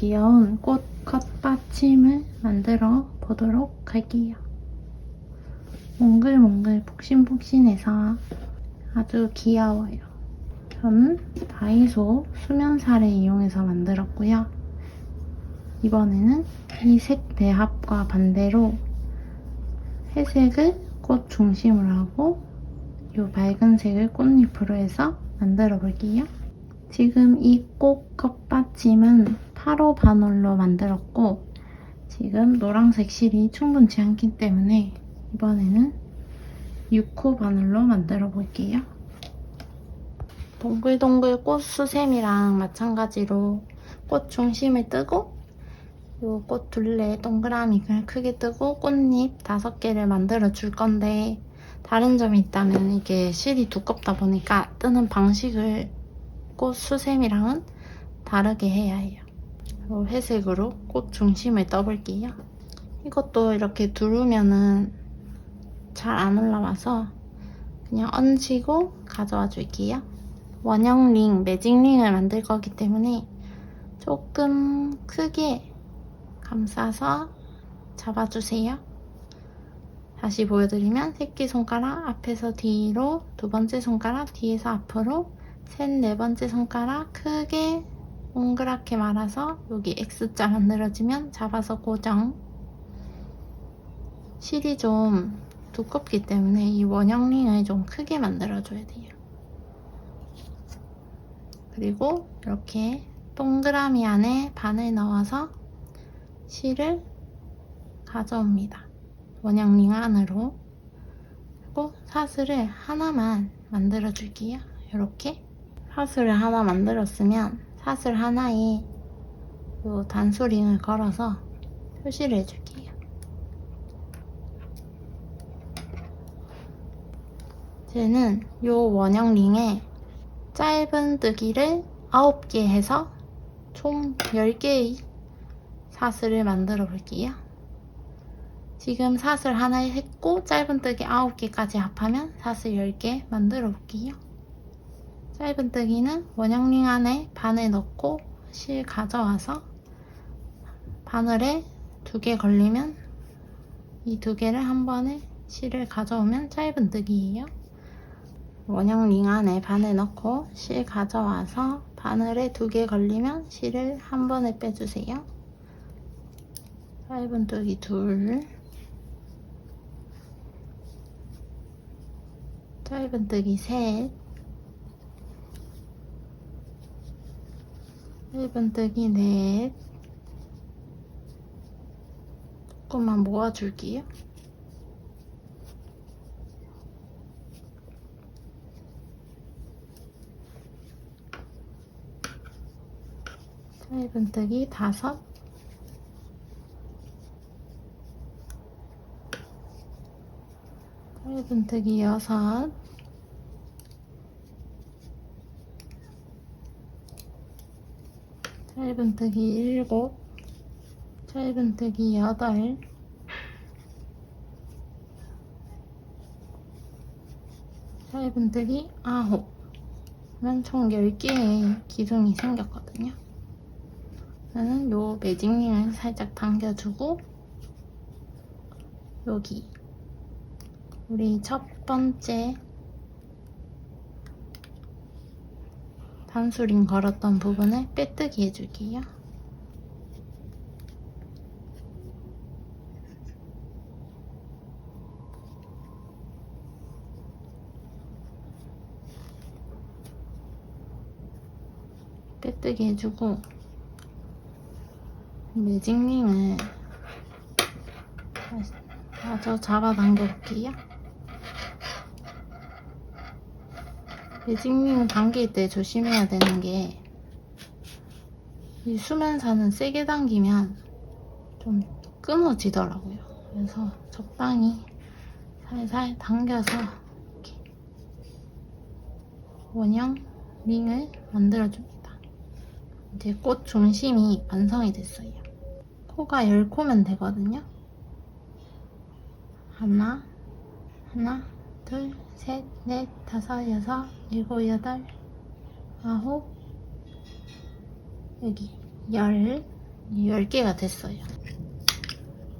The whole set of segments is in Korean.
귀여운 꽃 컷받침을 만들어 보도록 할게요. 몽글몽글 폭신폭신해서 아주 귀여워요. 저는 다이소 수면살을 이용해서 만들었고요. 이번에는 이 색 배합과 반대로 회색을 꽃 중심으로 하고 이 밝은 색을 꽃잎으로 해서 만들어 볼게요. 지금 이 꽃 컵받침은 8호 바늘로 만들었고 지금 노란색 실이 충분치 않기 때문에 이번에는 6호 바늘로 만들어 볼게요. 동글동글 꽃 수세미랑 마찬가지로 꽃 중심을 뜨고 요 꽃 둘레 동그라미를 크게 뜨고 꽃잎 다섯 개를 만들어 줄 건데 다른 점이 있다면 이게 실이 두껍다 보니까 뜨는 방식을 꽃 수세미랑은 다르게 해야 해요. 요 회색으로 꽃 중심을 떠볼게요. 이것도 이렇게 두르면은 잘 안 올라와서 그냥 얹히고 가져와 줄게요. 원형 링, 매직 링을 만들 거기 때문에 조금 크게 감싸서 잡아주세요. 다시 보여드리면 새끼손가락 앞에서 뒤로 두 번째 손가락 뒤에서 앞으로 셋, 네 번째 손가락 크게 동그랗게 말아서 여기 X자 만들어지면 잡아서 고정 실이 좀 두껍기 때문에 이 원형 링을 좀 크게 만들어줘야 돼요. 그리고 이렇게 동그라미 안에 반을 넣어서 실을 가져옵니다. 원형 링 안으로 그리고 사슬을 하나만 만들어 줄게요. 이렇게 사슬을 하나 만들었으면 사슬 하나에 이 단수링을 걸어서 표시를 해줄게요. 쟤는 이 원형 링에 짧은 뜨기를 9개 해서 총 10개의 사슬을 만들어 볼게요. 지금 사슬 하나 했고 짧은 뜨기 9개까지 합하면 사슬 10개 만들어 볼게요. 짧은 뜨기는 원형링 안에 바늘 넣고 실 가져와서 바늘에 두 개 걸리면 이 두 개를 한 번에 실을 가져오면 짧은 뜨기예요. 원형 링 안에 바늘 넣고 실 가져와서 바늘에 두 개 걸리면 실을 한 번에 빼주세요. 짧은 뜨기 둘 짧은 뜨기 셋 짧은 뜨기 넷 조금만 모아줄게요. 짧은 뜨기 다섯. 짧은 뜨기 여섯 짧은 뜨기 일곱 짧은 뜨기 여덟 짧은 뜨기 아홉 그러면 총 10개의 기둥이 생겼거든요. 저는 요 매직링을 살짝 당겨주고 여기 우리 첫 번째 단수링 걸었던 부분을 빼뜨기 해줄게요. 빼뜨기 해주고 매직링을 마저 잡아당겨 볼게요. 매직링 당길 때 조심해야 되는 게 이 수면사는 세게 당기면 좀 끊어지더라고요. 그래서 적당히 살살 당겨서 이렇게 원형 링을 만들어줍니다. 이제 꽃 중심이 완성이 됐어요. 코가 10코면 되거든요. 하나, 하나, 둘, 셋, 넷, 다섯, 여섯, 일곱, 여덟, 아홉, 여기 열, 10개가 됐어요.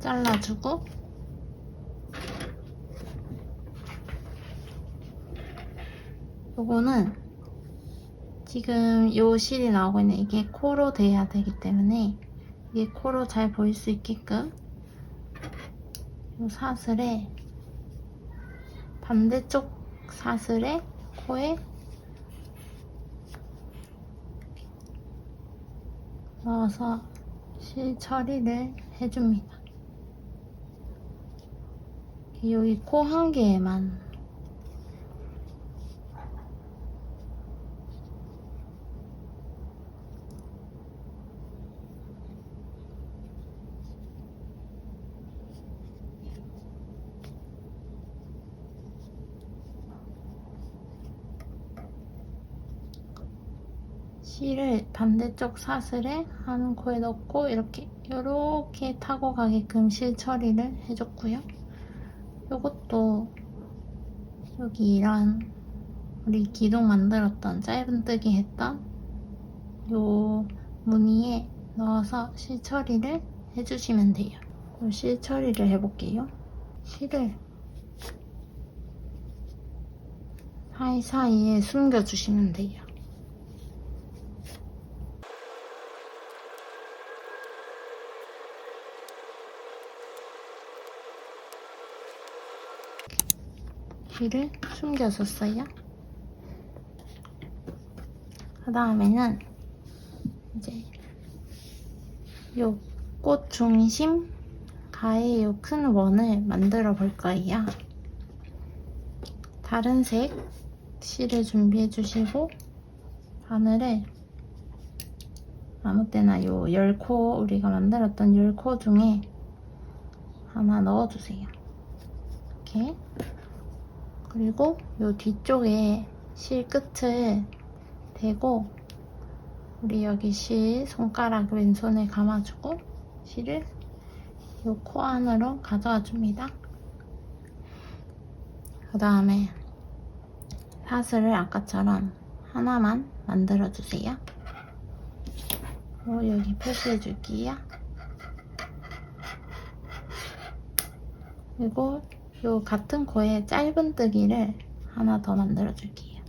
잘라주고 요거는 지금 요 실이 나오고 있는 이게 코로 돼야 되기 때문에 이게 코로 잘 보일 수 있게끔 요 사슬에 반대쪽 사슬에 코에 넣어서 실 처리를 해줍니다. 여기 코 한 개에만 실을 반대쪽 사슬에 한 코에 넣고 이렇게 이렇게 타고 가게끔 실 처리를 해줬고요. 요것도 여기 이런 우리 기둥 만들었던 짧은뜨기 했던 요 무늬에 넣어서 실 처리를 해주시면 돼요. 실 처리를 해볼게요. 실을 사이사이에 숨겨주시면 돼요. 귀를 숨겨줬어요. 그 다음에는 이제 요 꽃 중심 가에 요큰 원을 만들어 볼 거예요. 다른 색 실을 준비해 주시고 바늘을 아무 때나 요 10코 우리가 만들었던 10코 중에 하나 넣어주세요. 이렇게 그리고 요 뒤쪽에 실 끝을 대고 우리 여기 실 손가락 왼손에 감아주고 실을 요코 안으로 가져와 줍니다. 그 다음에 사슬을 아까처럼 하나만 만들어 주세요. 그리고 여기 표시해 줄게요. 그리고 요 같은 코에 짧은 뜨기를 하나 더 만들어 줄게요.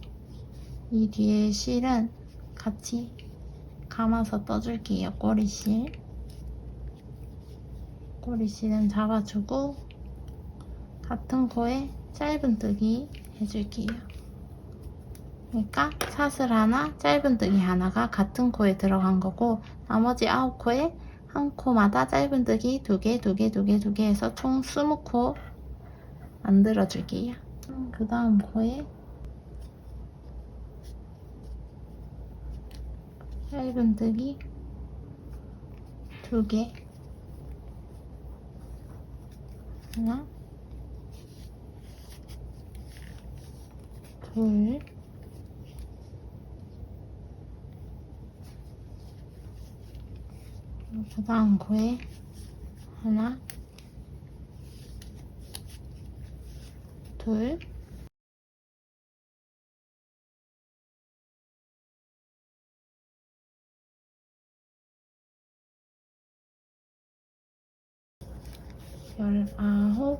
이 뒤에 실은 같이 감아서 떠줄게요. 꼬리실. 꼬리실은 잡아주고 같은 코에 짧은 뜨기 해줄게요. 그러니까 사슬 하나, 짧은 뜨기 하나가 같은 코에 들어간 거고 나머지 아홉 코에 한 코마다 짧은 뜨기 두 개, 두 개, 두 개, 두 개 해서 총 20코 만들어 줄게요. 그 다음 코에 짧은뜨기 두 개, 하나, 둘, 그 다음 코에 하나, 둘, 열아홉,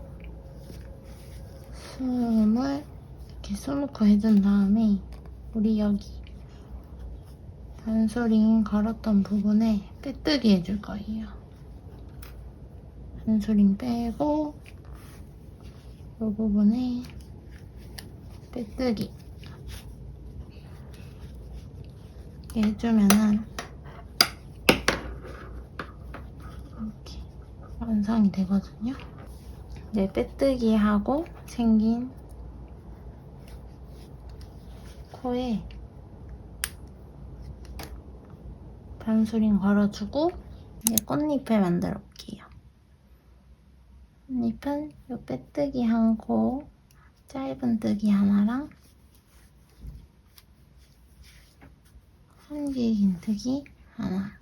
스물. 이렇게 코 해준 다음에 우리 여기 단소링 걸었던 부분에 빼뜨기 해줄 거예요. 단소링 빼고 이 부분에 빼뜨기 이렇게 해주면은 이렇게 완성이 되거든요. 이제 빼뜨기 하고 생긴 코에 단수링 걸어주고 이제 꽃잎을 만들어 볼게요. 꽃잎은 요 빼뜨기 한 코, 짧은 뜨기 하나랑 한 개 긴 뜨기 하나.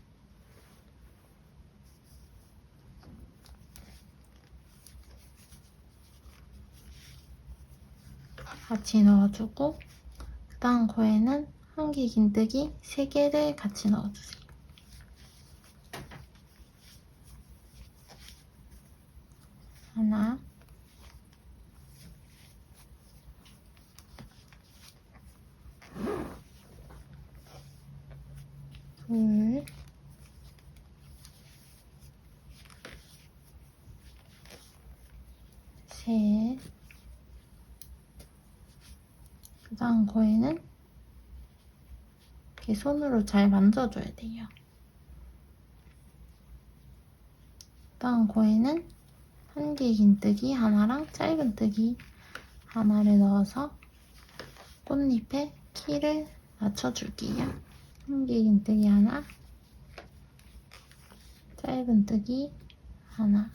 같이 넣어주고 그 다음 코에는 한 개 긴 뜨기 3개를 같이 넣어주세요. 하나, 둘, 셋, 그 다음 거에는 이렇게 손으로 잘 만져줘야 돼요. 그 다음 거에는 한 개 긴뜨기 하나랑 짧은뜨기 하나를 넣어서 꽃잎에 키를 맞춰줄게요. 한 개 긴뜨기 하나, 짧은뜨기 하나,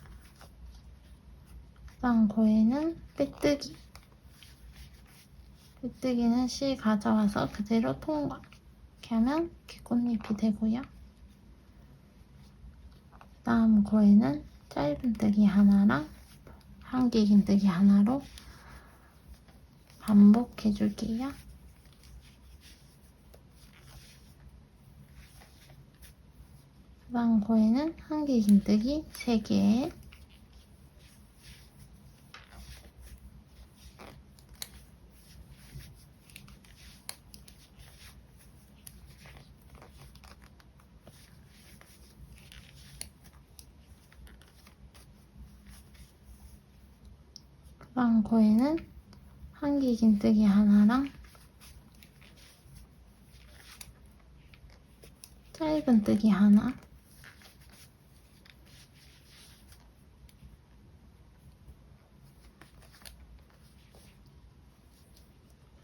그 다음 거에는 빼뜨기. 빼뜨기는 실 가져와서 그대로 통과. 이렇게 하면 이렇게 꽃잎이 되고요. 다음 거에는 짧은뜨기 하나랑 한개 긴뜨기 하나로 반복해줄게요. 그다음 거에는 한개 긴뜨기 3개 거에는 한개 긴뜨기 하나랑 짧은 뜨기 하나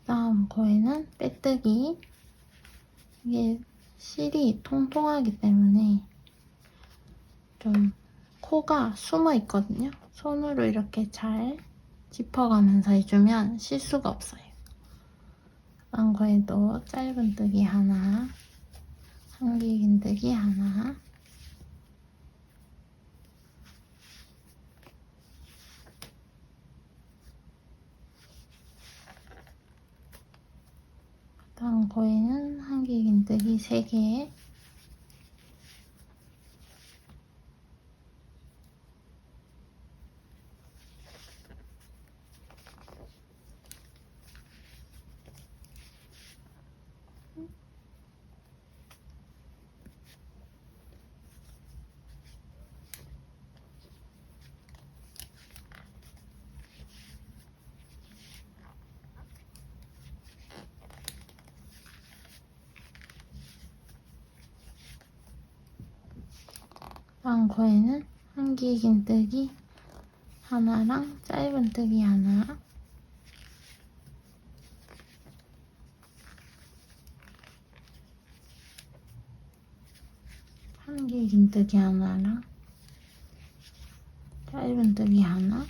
다음 거에는 빼뜨기 이게 실이 통통하기 때문에 좀 코가 숨어 있거든요. 손으로 이렇게 잘 짚어가면서 해주면 실수가 없어요. 다음 거에도 짧은뜨기 하나, 한개 긴뜨기 하나, 다음 거에는 한개 긴뜨기 3개 다음 거에는 한개 긴뜨기 하나랑 짧은 뜨기 하나. 한개 긴뜨기 하나랑 짧은 뜨기 하나.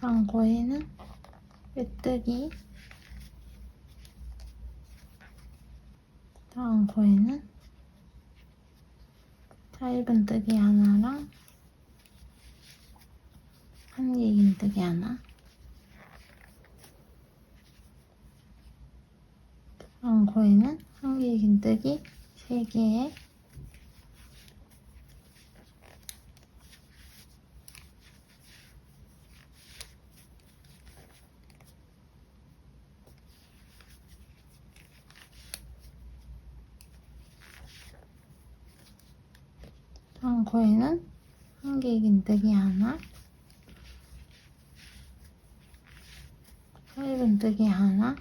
다음 거에는 빼뜨기 다음 거에는 짧은 뜨기 하나랑 한개 긴 뜨기 하나. 다음 거에는 한개 긴 뜨기 3개 다 음 거에는? 한 개 긴뜨기 하나? 짧은뜨기 하나?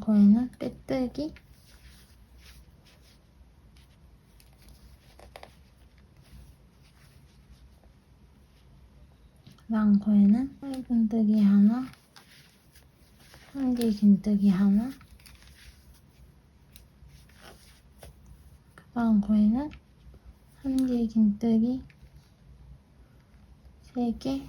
거에는 빼뜨기? 거에는 짧은뜨기 하나? 한개 긴뜨기 하나 거에는 한개 긴뜨기 3개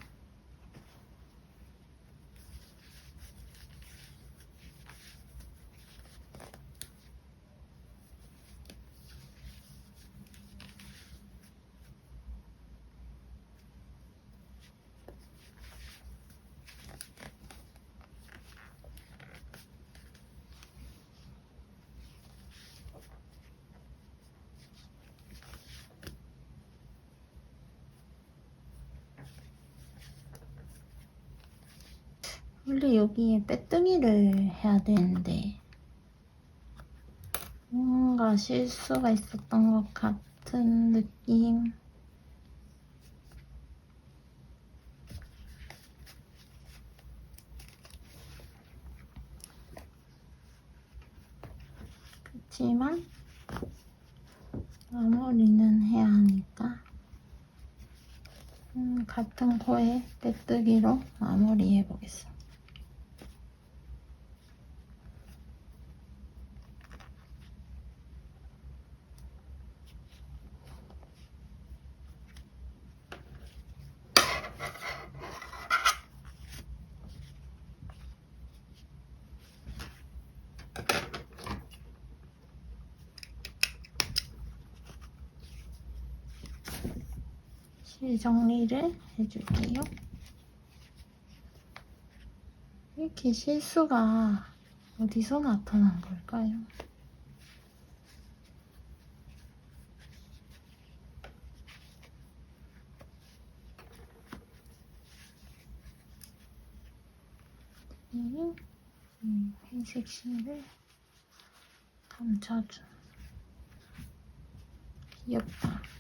원래 여기에 빼뜨기를 해야 되는데 뭔가 실수가 있었던 것 같은 느낌. 그렇지만 마무리는 해야 하니까 음, 같은 코에 빼뜨기로 마무리해 보겠습니다. 실 정리를 해줄게요. 이렇게 실수가 어디서 나타난 걸까요? 이 회색 실을 감춰준 귀엽다.